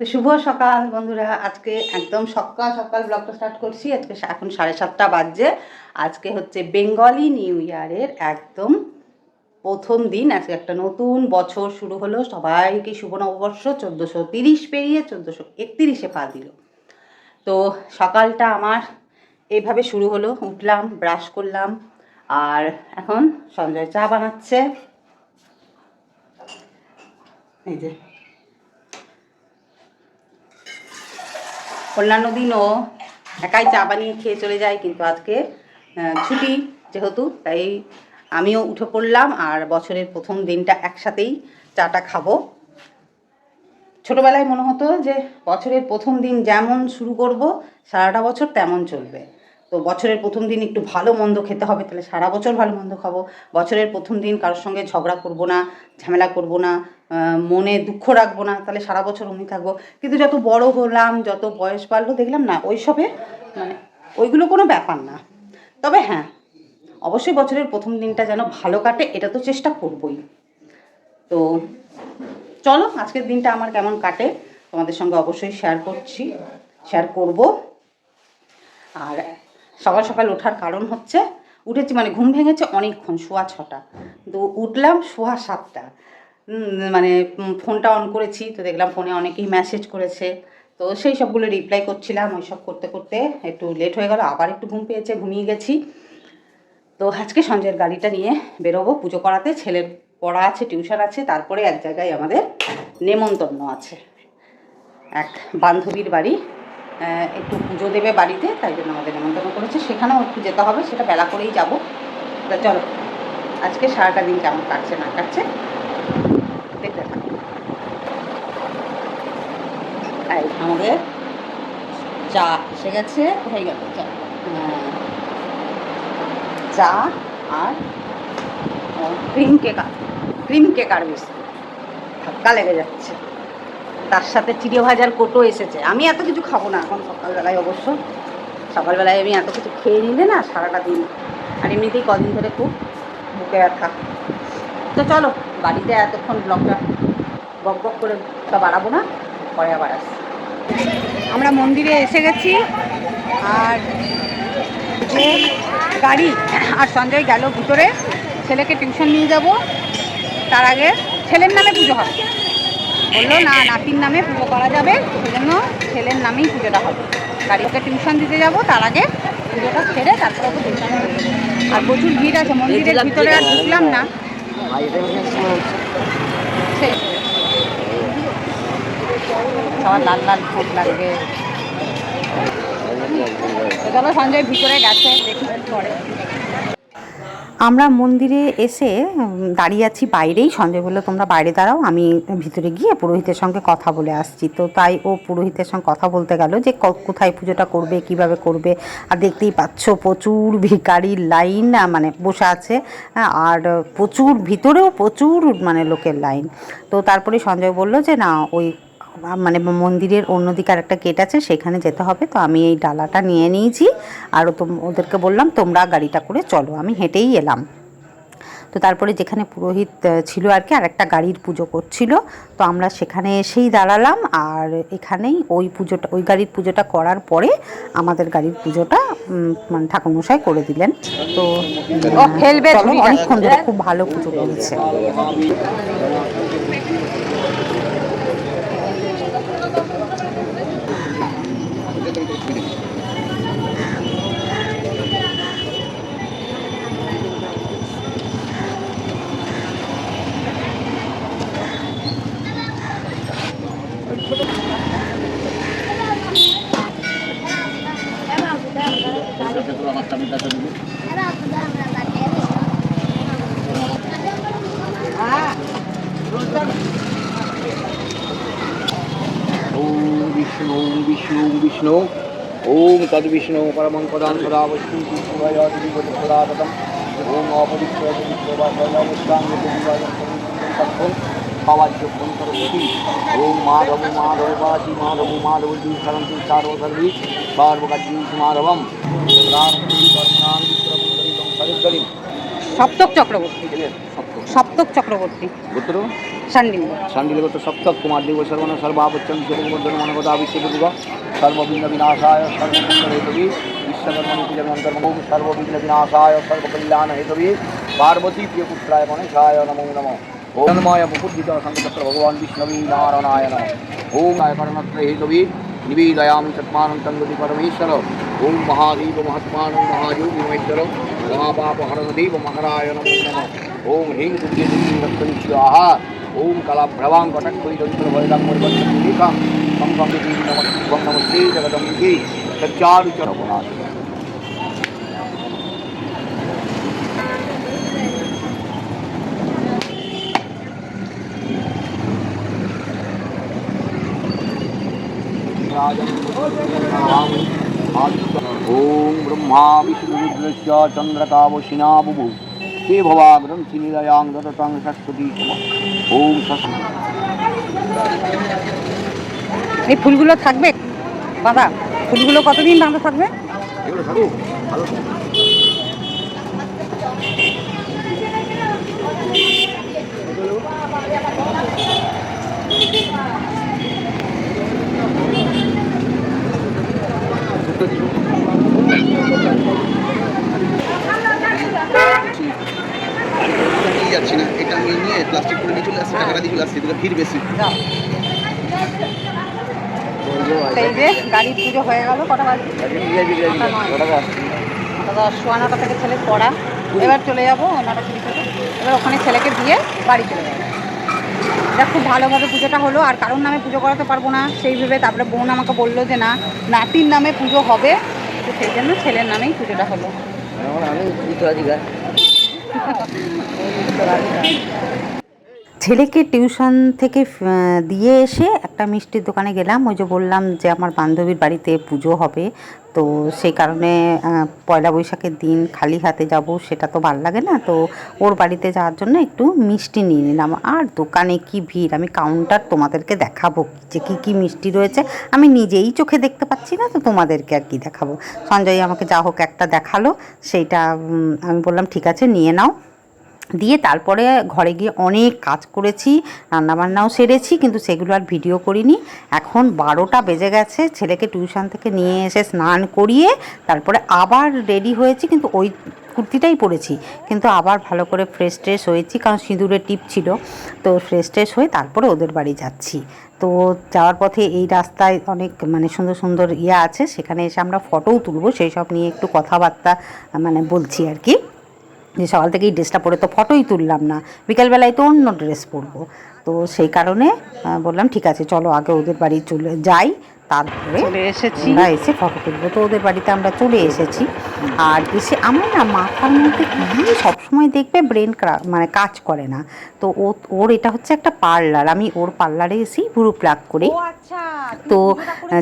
তো শুভ সকাল বন্ধুরা। আজকে একদম সকাল সকাল ব্লগটা স্টার্ট করছি। আজকে এখন সাড়ে সাতটা বাজছে। আজকে হচ্ছে বেঙ্গলি নিউ ইয়ারের একদম প্রথম দিন। আজকে একটা নতুন বছর শুরু হলো। সবাইকে শুভ নববর্ষ। চোদ্দোশো তিরিশ পেরিয়ে চোদ্দোশো একত্রিশে পা দিল। তো সকালটা আমার এইভাবে শুরু হলো। উঠলাম ব্রাশ করলাম। আর এখন সঞ্জয় চা বানাচ্ছে। এই যে। অন্যান্য দিনও একাই চা বানিয়ে খেয়ে চলে যায়, কিন্তু আজকে ছুটি যেহেতু, তাই আমিও উঠে পড়লাম আর বছরের প্রথম দিনটা একসাথেই চাটা খাব। ছোটোবেলায় মনে হতো যে বছরের প্রথম দিন যেমন শুরু করব, সারাটা বছর তেমন চলবে। তো বছরের প্রথম দিন একটু ভালো মন্দ খেতে হবে, তাহলে সারা বছর ভালো মন্দ খাব। বছরের প্রথম দিন কারোর সঙ্গে ঝগড়া করব না, ঝামেলা করব না মনে দুঃখ রাখব না, তাহলে সারা বছর অমনি থাকব। কিন্তু যত বড় হলাম, যত বয়স বাড়লো, দেখলাম না, ওইসবে মানে ওইগুলো কোনো ব্যাপার না। তবে হ্যাঁ অবশ্যই বছরের প্রথম দিনটা যেন ভালো কাটে, এটা তো চেষ্টা করবই। তো চলো, আজকের দিনটা আমার কেমন কাটে, তোমাদের সঙ্গে অবশ্যই শেয়ার করছি শেয়ার করব। আর সকাল সকাল ওঠার কারণ হচ্ছে, উঠেছি মানে ঘুম ভেঙেছে অনেকক্ষণ শোয়া ছটা। তো উঠলাম শোয়া সাতটা। মানে ফোনটা অন করেছি, তো দেখলাম ফোনে অনেকেই মেসেজ করেছে। তো সেই সবগুলো রিপ্লাই করছিলাম ওই সব করতে করতে একটু লেট হয়ে গেল, আবার একটু ঘুম পেয়েছে, ঘুমিয়ে গেছি। তো আজকে সঞ্জয়ের গাড়িটা নিয়ে বেরোবো, পুজো করাতে। ছেলের পড়া আছে টিউশন আছে, তারপরে এক জায়গায় আমাদের নেমন্তন্ন আছে। এক বান্ধবীর বাড়ি। একটু পুজো দেবে বাড়িতে, তাই জন্য আমাদের নেমন্তন্ন করেছে। সেখানেও একটু যেতে হবে, সেটা বেলা করেই যাব। তা চলো, আজকে সারাটা দিন কেমন কাটছে, না কাটছে? দেখতে থাকো। আমাদের চা এসে গেছে, হয়ে গেল, চা। হ্যাঁ। চা আর ক্রিম কেক ক্রিম কেক আর বিস্কুট। ধাক্কা লেগে যাচ্ছে। তার সাথে চিড়ে ভাজার কোটো এসেছে। আমি এত কিছু খাব না এখন সকালবেলায় অবশ্য। সকালবেলায় আমি এত কিছু খেয়ে নিলে না সারাটা দিন। আর এমনিতেই কদিন ধরে খুব বুকে ব্যথা। তো চলো, বাড়িতে এতক্ষণ ব্লগটা বক বক করে তা বাড়াবো না, পরে আবার আসি আমরা মন্দিরে এসে গেছি, আর যে গাড়ি আর সঞ্জয় গেল ভিতরে, ছেলেকে টিউশন নিয়ে যাব। তার আগে ছেলের নামে পুজো হবে। বলল না নাতির নামে পুজো করা যাবে সেজন্য ছেলের নামেই পুজোটা হবে গাড়িকে টিউশন দিতে যাব তার আগে পুজোটা ছেড়ে তারপরে ওকে টিউশনে। আর প্রচুর ভিড় আছে মন্দিরের ভিতরে আর ঢুকলাম না সবার লাল লাল ভোট লাগবে চলো সঞ্জয় ভিতরে গেছে দেখি করে আমরা মন্দিরে এসে দাঁড়িয়ে আছি বাইরেই। সঞ্জয় বলল, তোমরা বাইরে দাঁড়াও, আমি ভিতরে গিয়ে পুরোহিতের সঙ্গে কথা বলে আসছি। তো তাই ও পুরোহিতের সঙ্গে কথা বলতে গেল যে কোথায় পুজোটা করবে, কীভাবে করবে। আর দেখতেই পাচ্ছ, প্রচুর ভিকারির লাইন মানে বসে আছে আর প্রচুর, ভিতরেও প্রচুর মানে লোকের লাইন। তো তারপরে সঞ্জয় বলল যে, না, ওই মানে মন্দিরের অন্যদিকে আর একটা গেট আছে সেখানে যেতে হবে। তো আমি এই ডালাটা নিয়ে নিয়েছি। আর ওদেরকে বললাম তোমরা গাড়িটা করে চলো। আমি হেঁটেই এলাম। তো তারপরে যেখানে পুরোহিত ছিল আর কি আর একটা গাড়ির পুজো করছিল। তো আমরা সেখানে এসেই দাঁড়ালাম। আর এখানেই ওই পুজোটা ওই গাড়ির পুজোটা করার পরে আমাদের গাড়ির পুজোটা মানে ঠাকুরমশাই করে দিলেন। তো অনেকক্ষণ ধরে খুব ভালো পুজো করেছে। तद्विष्णु परमं पदां सदा वस्तु विष्णुवायादिपदातम् ॐ अपवित्रं पावाच्य फोन करोति ॐ माधव माधव वासी माधव माधव जी सरन्ति चारो सर्वी सार्वकाजी माधवम प्रार्थी कर्मणां विक्रमं सरितं সপ্তক চক্রবর্তী সপ্তম সপ্তক চক্রবর্তী গোত্র সান্ডিল্য শান্তিলে গোত্র সপ্তক কুমার দেব সর্বণ সর্বাবচ্ছন সর্ববর্ধন মনগত আবিষ্যুগ सर्विघ्न विनाशाय सर्वकवी विश्वकर्मणि प्रियमंतर्मोम विनाशाय सर्वकल्याण हेतवी पार्वती प्रिय पुत्राय गणेशाय नमो नमः। ओम हनुमाय मुकुट संगत्र भगवान विष्णवी नारायणाय नमः। ओम नाय परमत्र हेतवी निवेदयामि सत्मानं तंगति परमेश्वर। ओम महादेव महात्मानं महायोगी महेश्वर महापाप हरदेव महाराय नमो नमः। ओम ह्रीं दुर्गे देवी रक्षणीश्वाहा ओम कलाभ्रवां कटक्कुलिदन्तर्भयदां नमस्ते। ओम ब्रह्मा विष्णुरुद्रश्च चन्द्रकावशिना बुभु ते भवाग्रन्थिनिलयाङ्गतटं सरस्वती ॐ এই ফুলগুলো থাকবে বাঁধা ফুলগুলো কতদিন বাঁধা থাকবে যাচ্ছি না এটা আমি নিয়ে প্লাস্টিক করে নিয়ে চলে আসছি টাকাটা দিয়ে চলে আসছি ভিড় বেশি যাও তো গাড়ির পুজো হয়ে গেল কটা বাজে? সোয়া নটা থেকে ছেলে পড়া। এবার চলে যাব নটা কুড়ি থেকে। এবার ওখানে ছেলেকে দিয়ে বাড়ি চলে যাব। এটা খুব ভালোভাবে পুজোটা হলো আর কারোর নামে পুজো করাতে পারব না সেই ভেবে তারপরে বোন আমাকে বলল যে না নাতির নামে পুজো হবে। তো সেই জন্য ছেলের নামেই পুজোটা হলো। ছেলেকে টিউশন থেকে দিয়ে এসে একটা মিষ্টির দোকানে গেলাম। ওই যে বললাম যে আমার বান্ধবীর বাড়িতে পুজো হবে। তো সেই কারণে পয়লা বৈশাখের দিন খালি হাতে যাব, সেটা তো ভালো লাগে না। তো ওর বাড়িতে যাওয়ার জন্য একটু মিষ্টি নিয়ে নিলাম। আর দোকানে কি ভিড়? আমি কাউন্টার তোমাদেরকে দেখাবো যে কী কী মিষ্টি রয়েছে। আমি নিজেই চোখে দেখতে পাচ্ছি না, তো তোমাদেরকে আর কি দেখাবো। সঞ্জয় আমাকে যা হোক একটা দেখাল, সেইটা আমি বললাম, ঠিক আছে, নিয়ে নাও। দিয়ে তারপরে ঘরে গিয়ে অনেক কাজ করেছি, রান্নাবান্নাও সেরেছি, কিন্তু সেগুলো আর ভিডিও করিনি। এখন বারোটা বেজে গেছে, ছেলেকে টিউশন থেকে নিয়ে এসে স্নান করিয়ে তারপরে আবার রেডি হয়েছি, কিন্তু ওই কুর্তিটাই পরেছি। কিন্তু আবার ভালো করে ফ্রেশ ট্রেশ হয়েছি, কারণ সিঁদুরের টিপ ছিল। তো ফ্রেশ ট্রেশ হয়ে তারপরে ওদের বাড়ি যাচ্ছি। তো যাওয়ার পথে এই রাস্তায় অনেক মানে সুন্দর সুন্দর ইয়ে আছে, সেখানে এসে আমরা ফটোও তুলবো, সেই সব নিয়ে একটু কথাবার্তা মানে বলছি আর কি। যে সকাল থেকেই ড্রেসটা পরে তো ফটোই তুললাম না, বিকালবেলায় তো অন্য ড্রেস পরবো। তো সেই কারণে বললাম, ঠিক আছে, চলো, আগে ওদের বাড়ি চলে যাই। তারপরে চলে এসেছি। আমরা এসে ফটো তুলবো। তো ওদের বাড়িতে আমরা চলে এসেছি। আর এসে আমার না মাথার মধ্যে কি সবসময় দেখবে ব্রেন মানে কাজ করে না। তো ও ওর এটা হচ্ছে একটা পার্লার আমি ওর পার্লারে এসেই পুরো প্লাগ করি। আচ্ছা তো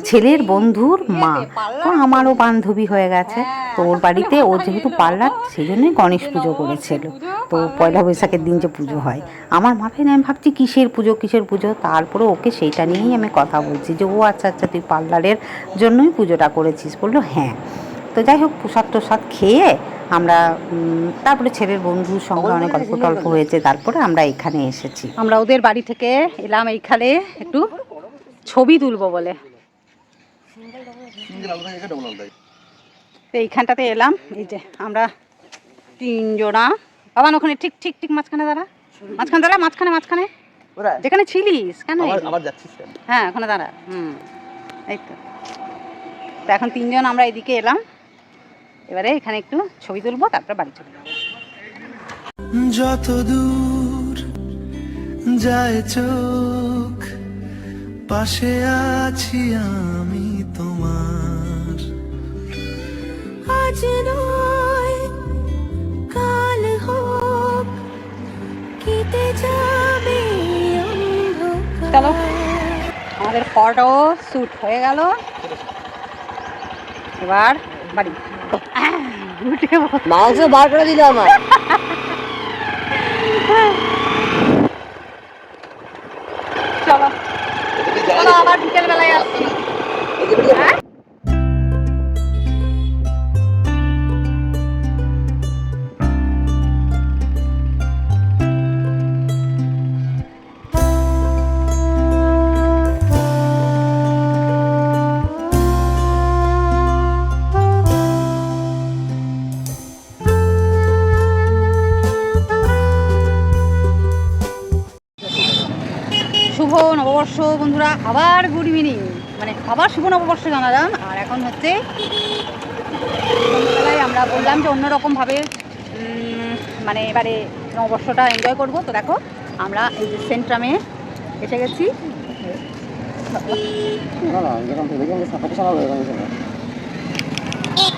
ছেলের বন্ধুর মা। তো আমারও বান্ধবী হয়ে গেছে। তো ওর বাড়িতে ও যেহেতু পার্লার সেই জন্যই গণেশ পুজো করেছিল। তো পয়লা বৈশাখের দিন যে পুজো হয়। আমার মাথায় না আমি ভাবছি কিসের পুজো কিসের পুজো? তারপরে ওকে সেইটা নিয়েই আমি কথা বলছি যে ও আচ্ছা আচ্ছা তুই পার্লারের জন্যই পুজোটা করেছিস। বলল হ্যাঁ। তো যাই হোক প্রসাদ টোসাদ খেয়ে আমরা তারপরে ছেলের বন্ধুর সঙ্গে অনেক গল্প টল্প হয়েছে তারপরে আমরা এখানে এসেছি। আমরা ওদের বাড়ি থেকে এলাম এইখানে একটু ছবি তুলবো বলে। তো এইখানটাতে এলাম এই যে আমরা তিনজনা বাবান ওখানে ঠিক ঠিক ঠিক মাঝখানে দাঁড়া। মাঝখানে দাঁড়া মাঝখানে মাঝখানে। যেখানে ছিলিস কেন? আবার যাচ্ছিস হ্যাঁ ওখানে দাঁড়া। হুম। এই তো। তো এখন তিনজন আমরা এদিকে এলাম। এবারে এখানে একটু ছবি তুলবো তারপরে বাড়ি চলে যাব। যত দূর যায় চোখ পাশে আছি আমি তোমার। আজ নয় কাল হোক কেটে যাবে। চলো। আমাদের ফটো শ্যুট হয়ে গেল এবার বাড়ি। মাংস বার করে দিল আমার এখন সন্ধ্যাবেলায় আমরা বললাম যে অন্যরকমভাবে মানে এবারে নববর্ষটা এনজয় করব। তো দেখো আমরা এই যে সেন্ট্রামে এসে গেছি।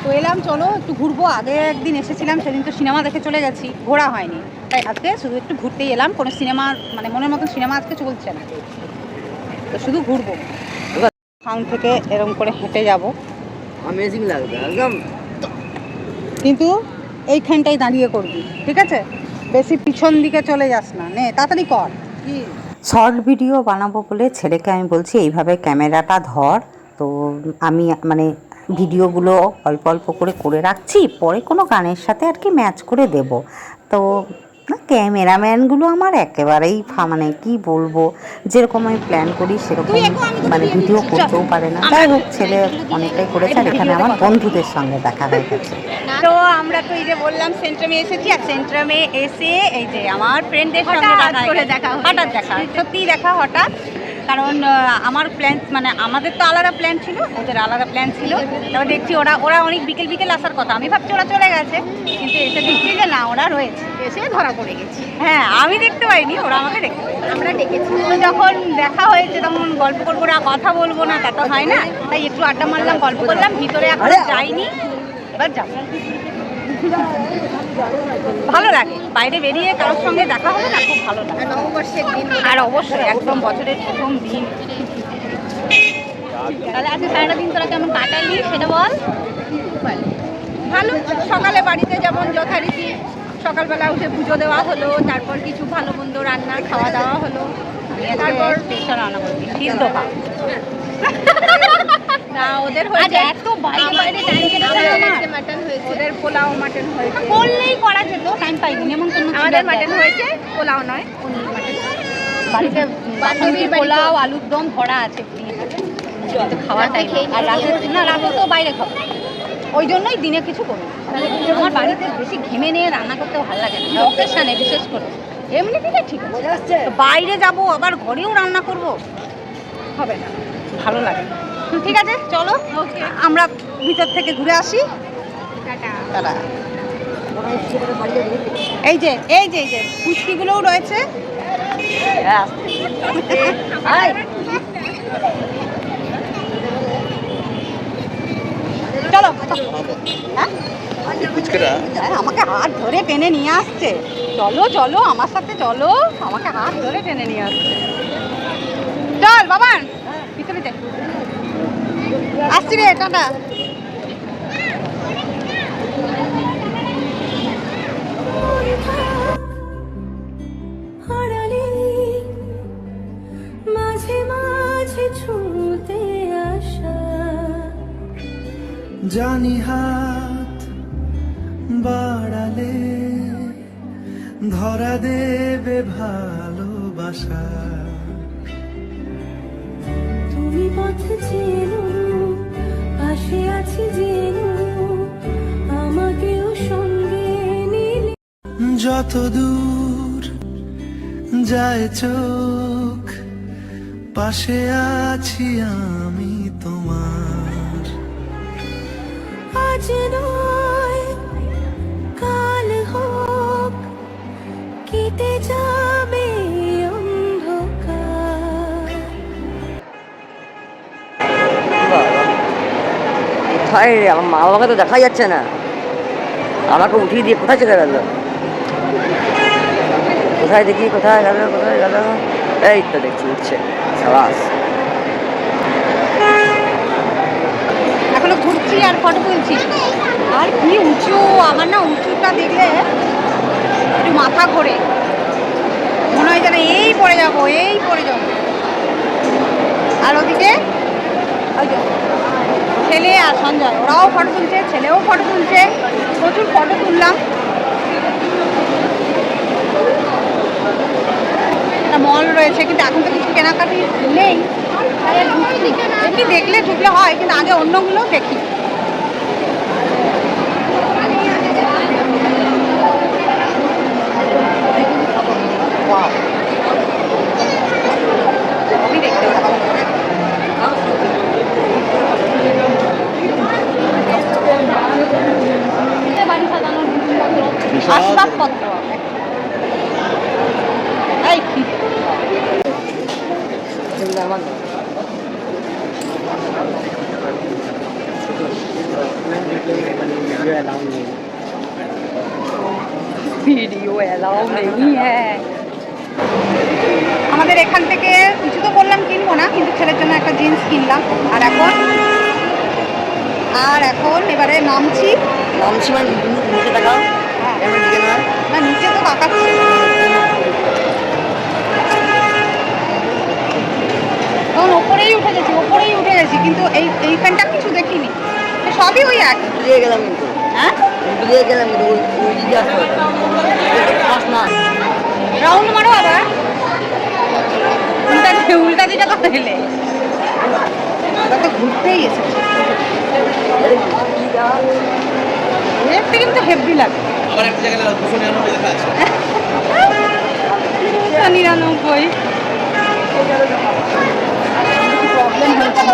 তো এলাম চলো একটু ঘুরবো। আগে একদিন এসেছিলাম সেদিন তো সিনেমা দেখে চলে গেছি। ঘোরা হয়নি। তাই আজকে শুধু একটু ঘুরতেই এলাম। কোনো সিনেমা মানে মনের মতন সিনেমা আজকে চলছে না। তো শুধু ঘুরবো। ফাউন্ড থেকে এরকম করে হেঁটে যাব। অ্যামেজিং লাগবে একদম। কিন্তু এইখানটাই দাঁড়িয়ে করবি ঠিক আছে? বেশি পিছন দিকে চলে যাস না নে তাড়াতাড়ি কর। শর্ট ভিডিও বানাবো বলে ছেলেকে আমি বলছি এইভাবে ক্যামেরাটা ধর। তো আমি মানে ভিডিওগুলো অল্প অল্প করে করে রাখছি পরে কোনো গানের সাথে আর কি ম্যাচ করে দেব। তো ক্যামেরাম্যানগুলো আমার একেবারেই মানে কি বলব যেরকম আমি প্ল্যান করি সেরকম মানে ভিডিও করতেও পারে না। যাই হোক ছেলে অনেকটাই করেছে আর এখানে আমার বন্ধুদের সঙ্গে দেখা হয়ে গেছে। তো আমরা তো এই যে বললাম সেন্ট্রামে এসেছি আর সেন্ট্রামে এসে এই যে আমার ফ্রেন্ডদের সঙ্গে দেখা দেখা হঠাৎ দেখা সত্যিই দেখা হঠাৎ। কারণ আমার প্ল্যান মানে আমাদের তো আলাদা প্ল্যান ছিল ওদের আলাদা প্ল্যান ছিল। তারপর দেখছি ওরা ওরা অনেক বিকেল বিকেল আসার কথা। আমি ভাবছি ওরা চলে গেছে কিন্তু এসে দেখছি যে না ওরা রয়েছে। এসে ধরা পড়ে গেছি। হ্যাঁ আমি দেখতে পাইনি ওরা আমাকে দেখতে। আমরা ডেকেছি তো যখন দেখা হয়েছে তখন গল্প করব না কথা বলব না তা তো হয় না। তাই একটু আড্ডা মারলাম গল্প করলাম ভিতরে এখন যাইনি। এবার যাব। ভালো লাগে। বাইরে বেরিয়ে কারোর সঙ্গে দেখা হলে না? খুব ভালো লাগে। আর অবশ্যই একদম বছরের প্রথম দিন। তাহলে আজকে সারাটা দিন তোরা কেমন কাটালি সেটা বল। ভালো। সকালে বাড়িতে যেমন যথারীতি সকালবেলা উঠে পুজো দেওয়া হলো তারপর কিছু ভালো মন্দ রান্না খাওয়া দাওয়া হলো। তারপর স্পেশাল রান্না করছি সিদ্ধ ভাত। না ওদের হয়েছে এত বাইরে বাইরে টাইম মাটন হয়েছে। ওদের পোলাও মাটন হয়েছে। বললেই করা যেত টাইম পাইনি যেমন আমাদের মাটন হয়েছে পোলাও নয় বাড়িতে বান্ধবীর পোলাও আলুর দম ভরা আছে কিন্তু খাওয়ার টাইম আর রাতে না রাতে তো বাইরে খাব। ওই জন্যই দিনে কিছু করি আমার বাড়িতে বেশি ঘেমে নিয়ে রান্না করতেও ভালো লাগে না। অকেশানে বিশেষ করে। এমনি দিলে ঠিক আছে। বাইরে যাব আবার ঘরেও রান্না করব। হবে না। ভালো লাগে না। ঠিক আছে চলো। আমরা ভিতর থেকে ঘুরে আসি। টাটা। এই যে এই যে এই যে পুচকিগুলোও রয়েছে। চলো। হ্যাঁ? হ্যাঁ, আমাকে হাত ধরে টেনে নিয়ে আসছে। চলো চলো আমার সাথে চলো। আমাকে হাত ধরে টেনে নিয়ে আসছে। চল বাবান। ভিতরে যাই আসছি রে টাটা। জানি হাত বাড়ালে ধরা দেবে ভালোবাসা। তুমি পথ চেনো পাশে আছি আমাকেও সঙ্গে নিলে। যত দূর যায় চোখ পাশে আছি আমি তোমার। আজ নয় কাল হোক কেটে যাবে রে আমার মা বাবাকে তো দেখা যাচ্ছে না। আমাকে উঠিয়ে দিয়ে কোথায় চলে গেল? কোথায় দেখি, কোথায় গেল কোথায় গেল? এই তো দেখছি, উঠছে। সাবাস। এখনও ঘুরছি আর ফটো তুলছি। আর কি উঁচু, আমার না উঁচুটা দেখলে একটু মাথা ঘোরে। মনে হয় যেন এই পড়ে যাব, এই পড়ে যাব। আর ওদিকে, ওই ছেলে আর সঞ্জয়। ওরাও ফটো তুলছে, ছেলেও ফটো তুলছে। প্রচুর ফটো তুললাম। মল রয়েছে, কিন্তু এখন তো কিছু কেনাকাটি নেই। এমনি দেখলে ঢুকলে হয়, কিন্তু আগে অন্যগুলো দেখি আমার ভিডিও এলাও নেই হ্যাঁ আমাদের এখান থেকে কিছু তো বললাম কিনবো না কিন্তু ছেলের জন্য একটা জিন্স কিনলাম আর এখন আর এখন এবারে নামছি নামছি মানে নিচে দেখাও এমন দিকে না না নিচে তো তাকাচ্ছি তখন ওপরেই উঠে গেছি ওপরেই উঠে গেছি কিন্তু এই এইখানটা কিছু দেখিনি। সবই ওই এক দিয়ে গেলাম কিন্তু। হ্যাঁ? দিয়ে গেলাম কিন্তু ওই ওই দিকে আসতে না রাউন্ড মারো আবার। উল্টা উল্টা দিকে তো এলে। ওটা তো ঘুরতেই এসেছে। দেখতে কিন্তু হেভি লাগে। আবার একটা জায়গায় দুশো নিরানব্বই লেখা আছে। নিরানব্বই। প্রবলেম হয়েছে?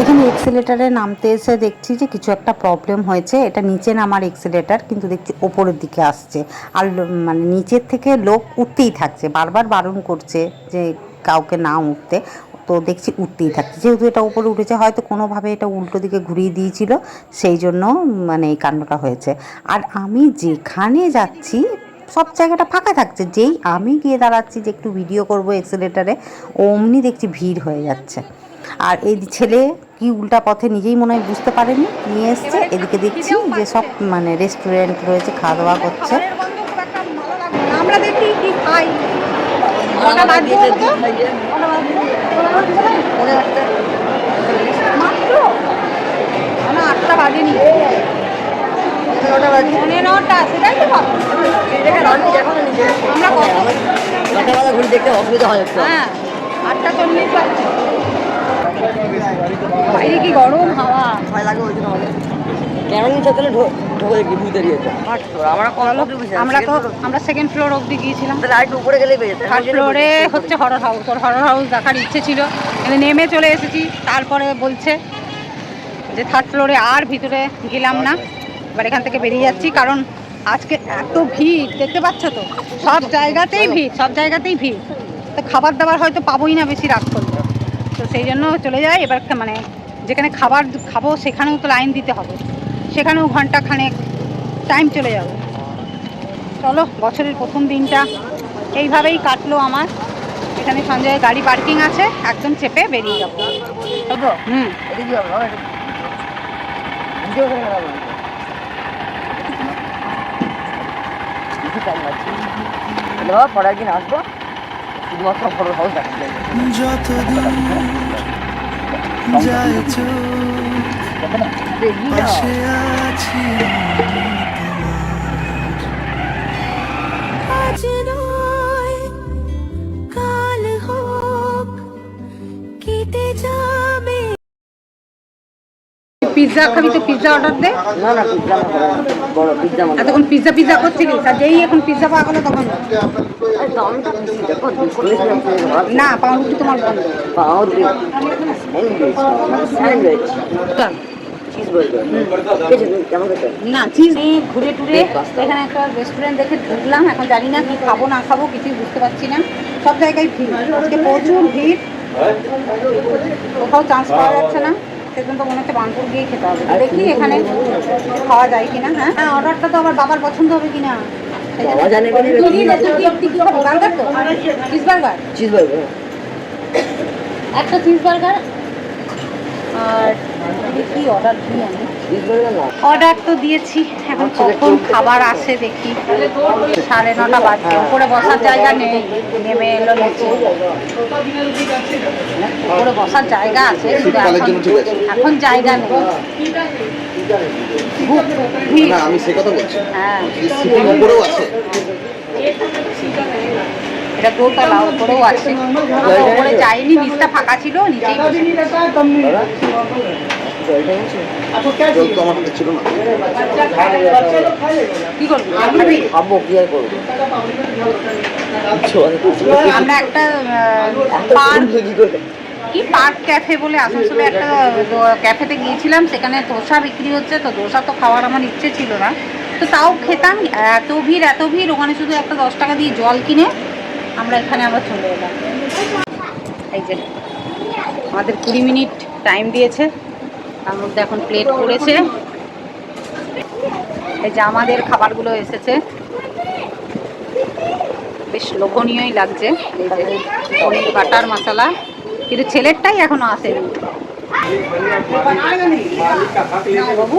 এখানে এক্সিলেটারে নামতে এসে দেখছি যে কিছু একটা প্রবলেম হয়েছে। এটা নিচে নামার এক্সিলেটার কিন্তু দেখছি ওপরের দিকে আসছে। আর মানে নিচের থেকে লোক উঠতেই থাকছে। বারবার বারণ করছে যে কাউকে না উঠতে। তো দেখছি উঠতেই থাকছে। যেহেতু এটা উপরে উঠেছে, হয়তো কোনোভাবে এটা উল্টো দিকে ঘুরিয়ে দিয়েছিল। সেই জন্য মানে এই কাণ্ডটা হয়েছে। আর আমি যেখানে যাচ্ছি সব জায়গাটা ফাঁকা থাকছে। যেই আমি গিয়ে দাঁড়াচ্ছি যে একটু ভিডিও করব এক্সিলেটারে অমনি দেখছি ভিড় হয়ে যাচ্ছে। আর এই ছেলে কি উল্টা পথে নিজেই মনে হয় বুঝতে পারেনি নিয়ে এসছে। এদিকে দেখছি যে সব মানে রেস্টুরেন্ট রয়েছে খাওয়া দাওয়া করছে। আমরা দেখি কি খাই। মাত্র? আটটা বাজেনি। বাজে। সেটাই তো আমরা ঘুরে দেখতে অসুবিধা হয় একটু। হ্যাঁ আটটা চল্লিশ বাজছে। বাইরে কি গরম হাওয়া? ভয় লাগে ওই জন্য কেমন চলে ঢুকে বুঝতে দিয়েছে আমরা তো আমরা সেকেন্ড ফ্লোর অবধি গিয়েছিলাম। তাহলে উপরে যেতে থার্ড ফ্লোরে হচ্ছে হরর হাউস ওর হরর হাউস দেখার ইচ্ছে ছিল। নেমে চলে এসেছি তারপরে বলছে যে থার্ড ফ্লোরে আর ভিতরে গেলাম না। এবার এখান থেকে বেরিয়ে যাচ্ছি কারণ আজকে এত ভিড় দেখতে পাচ্ছ তো? সব জায়গাতেই ভিড় সব জায়গাতেই ভিড়। তো খাবার দাবার হয়তো পাবোই না বেশি রাত করলে তো সেই জন্য চলে যায় এবার মানে যেখানে খাবার খাব সেখানেও তো লাইন দিতে হবে। সেখানেও ঘণ্টা খানেক টাইম চলে যাবে। চলো বছরের প্রথম দিনটা এইভাবেই কাটলো আমার। এখানে সঞ্জয়ের গাড়ি পার্কিং আছে একদম চেপে বেরিয়ে যাব। হুম এদিকে যাব না নিজে ওখানে গেলাম না কিছু টাইম লাগছে হ্যালো পরে একদিন আসব। শুধুমাত্র ফটো হাউস দেখাতে যত দূর পিৎজা খাবি তো পিৎজা অর্ডার দে। না না পিজ্জা বড় মানে এতক্ষণ পিৎজা পিৎজা করছিলিস আর যেই এখন পিৎজা পাওয়া গেলো তখন। না পাউরুটি তোমার বন্ধ। পাউর স্যান্ডউইচ না চিজ ঘুরে টুরে এখানে একটা রেস্টুরেন্ট দেখে ঢুকলাম এখন জানি না কি খাব না খাব কিছুই বুঝতে পারছি না। সব জায়গায় ভিড়। আজকে প্রচুর ভিড়। কোথাও চান্স পাওয়া যাচ্ছে না। সেজন্য তো মনে হচ্ছে বানপুর গিয়ে খেতে হবে। দেখি এখানে খাওয়া যায় কিনা হ্যাঁ? হ্যাঁ অর্ডারটা তো আবার বাবার পছন্দ হবে কিনা। বাবা জানে বার্গার তো চিজ বার্গার চিজ বার্গার একটা চিজ বার্গার আর অর্ডার তো দিয়েছি। এখন কখন খাবার আসে দেখি। সাড়ে নটা বাজছে উপরে বসার জায়গা নেই। নেমে এলো নিচে উপরে বসার জায়গা আছে এখন- জায়গা নেই। আমি সে কথা বলছি। হ্যাঁ। উপরেও আছে। এটা দোতলা উপরেও আছে। উপরে যাইনি নিচটা ফাঁকা ছিল নিচেই তো আমার হাতে ছিল না। কি করবি? খাবি? খাব কি আর করব? আমরা একটা পার্ক কি পার্ক ক্যাফে বলে আসানসোলে একটা ক্যাফেতে গিয়েছিলাম সেখানে ধোসা বিক্রি হচ্ছে তো ধোসা তো খাওয়ার আমার ইচ্ছে ছিল না। তো তাও খেতাম এত ভিড় এত ভিড় ওখানে শুধু একটা দশ টাকা দিয়ে জল কিনে আমরা এখানে আবার চলে এলাম। এই যে, আমাদের কুড়ি মিনিট টাইম দিয়েছে। তার মধ্যে এখন প্লেট করেছে এই যে আমাদের খাবারগুলো এসেছে। বেশ লোভনীয়ই লাগছে। এই যে, পনির বাটার মশলা। কিন্তু ছেলেরটাই এখনও আসেনি। বাবু?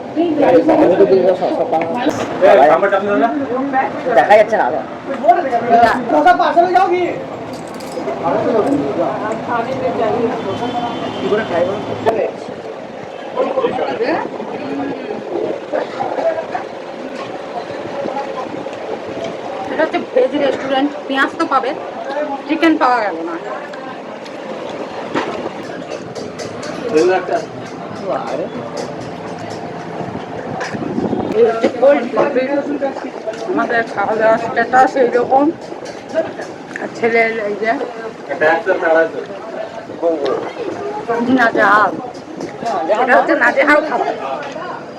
দেখা যাচ্ছে না। এটা হচ্ছে ভেজ রেস্টুরেন্ট পেঁয়াজ তো পাবে চিকেন পাওয়া গেল না coffee। আমাদের খাওয়া স্ট্যাটাস এইরকম। আর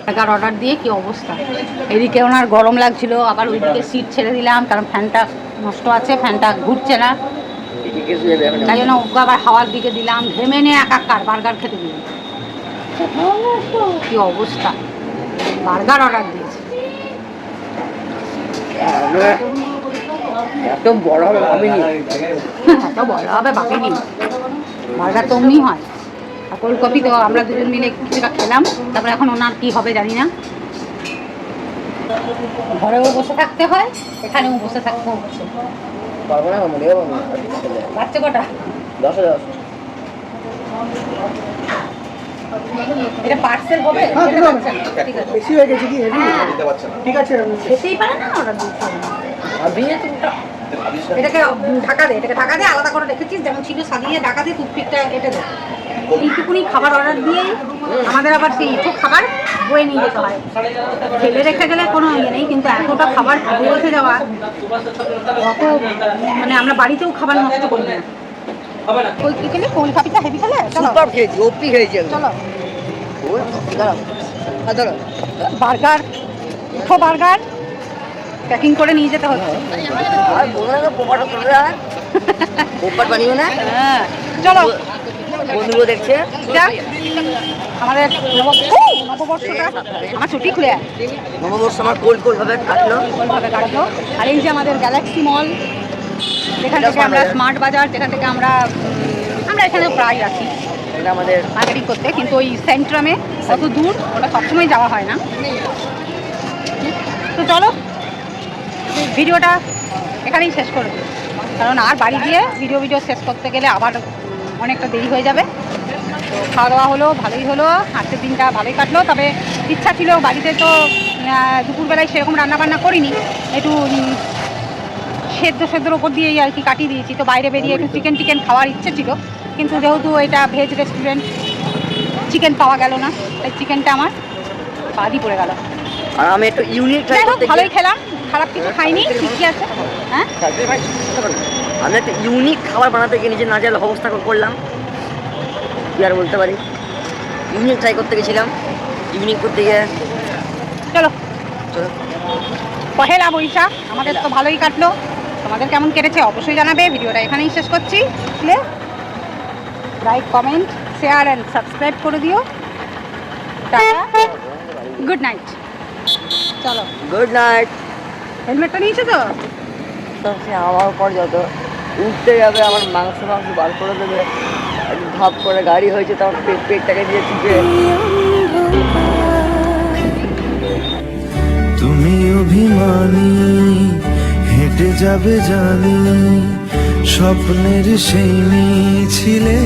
টাকার অর্ডার দিয়ে কি অবস্থা? এদিকে ওনার গরম লাগছিল, আবার ওইদিকে সিট ছেড়ে দিলাম, কারণ ফ্যানটা নষ্ট আছে ফ্যানটা ঘুরছে না। তাই জন্য ওকে আবার হাওয়ার দিকে দিলাম, ঘেমে নিয়ে একাকার বার্গার খেতে দিলাম কি অবস্থা? বার্গার অর্ডার দিয়েছি। এত বড় হবে ভাবিনি। এত বড় হবে ভাবিনি। বার্গার তো অমনি হয়। আর কোল্ড কফি তো আমরা দুজন মিলে কিছুটা খেলাম তারপরে এখন ওনার কি হবে জানি না। ঘরেও বসে থাকতে হয় এখানেও বসে থাকতে হচ্ছে পারব না। বাচ্চা কটা? দশ দশ এটা পার্সেল হবে? আছে। বেশি হয়ে গেছে কি? হ্যাঁ। ঠিক আছে। খেতেই পারে না ভাবি এটাকে ঢাকা দে এটাকে ঢাকা দে আলাদা করে রেখেছিস। যেমন ছিল সাজিয়ে ঢাকা দিয়ে টুথপিকটা এটা দে। এইটুকুনি খাবার অর্ডার দিয়েই আমাদের আবার সেই ইটো খাবার বয়ে নিয়ে যেতে হয়। ফেলে রেখে গেলে কোনো ইয়ে নেই কিন্তু এতটা খাবার ফেলে রেখে যাওয়া অত মানে আমরা বাড়িতেও খাবার নষ্ট করি না। ওই খেলে কোল কাপিটা হেভি খেলে? চলো। সুপার খেয়েছি ওপি খেয়েছি চলো। দাঁড়াও। বার্গার উঠো বার্গার। প্যাকিং করে নিয়ে যেতে হচ্ছে। তো পোপাটা বানিও না। হ্যাঁ। চলো। বন্ধুগুলো দেখছে। আমাদের নববর্ষটা আমার ছুটি খুলে। নববর্ষ আমার কোল কোল ভাবে কাটলো। ওইভাবে কাটলো। আর এই যে আমাদের গ্যালাক্সি মল যেখান থেকে আমরা স্মার্ট বাজার যেখান থেকে আমরা আমরা এখানে প্রায় আছি এটা আমাদের মার্কেটিং করতে কিন্তু ওই সেন্ট্রামে কত দূর ওটা সবসময় যাওয়া হয় না। তো চলো ভিডিওটা এখানেই শেষ করে দিই। কারণ আর বাড়ি গিয়ে ভিডিও ভিডিও শেষ করতে গেলে আবার অনেকটা দেরি হয়ে যাবে। তো খাওয়া দাওয়া হলো ভালোই হলো আজকের দিনটা ভালোই কাটলো। তবে ইচ্ছা ছিল বাড়িতে তো দুপুরবেলায় সেরকম রান্নাবান্না করিনি। একটু সেদ্ধ সেদ্ধর ওপর দিয়েই আর কি কাটিয়ে দিয়েছি। তো বাইরে বেরিয়ে একটু চিকেন টিকেন খাওয়ার ইচ্ছে ছিল কিন্তু যেহেতু এটা ভেজ রেস্টুরেন্ট চিকেন পাওয়া গেল না তাই চিকেনটা আমার বাদই পড়ে গেল। আর আমি একটু ইউনিক ট্রাই করতে ভালোই খেলাম খারাপ কিছু খাইনি ঠিকই আছে। হ্যাঁ? আমি একটা ইউনিক খাবার বানাতে গিয়ে নিজের নাজাল অবস্থা করলাম। কি আর বলতে পারি? ইউনিক ট্রাই করতে গেছিলাম ইউনিক করতে গিয়ে চলো। চলো। পহেলা বৈশাখ আমাদের তো ভালোই কাটলো। তোমাদের কেমন কেটেছে অবশ্যই জানাবে। ভিডিওটা এখানেই শেষ করছি। Like comment share and subscribe করে দিও। গুড নাইট চলো। গুড নাইট হেলমেটটা নিয়েছো তো? তো সে আমার পর যত উঠতে যাবে আমার মাংস মাংস বার করে দেবে। ভাব করে গাড়ি হয়েছে তো আমার পেট পেটটাকে দিয়ে চিপে। তুমি অভিমানী। হেঁটে যাবে জানি স্বপ্নের সেই মিছিলে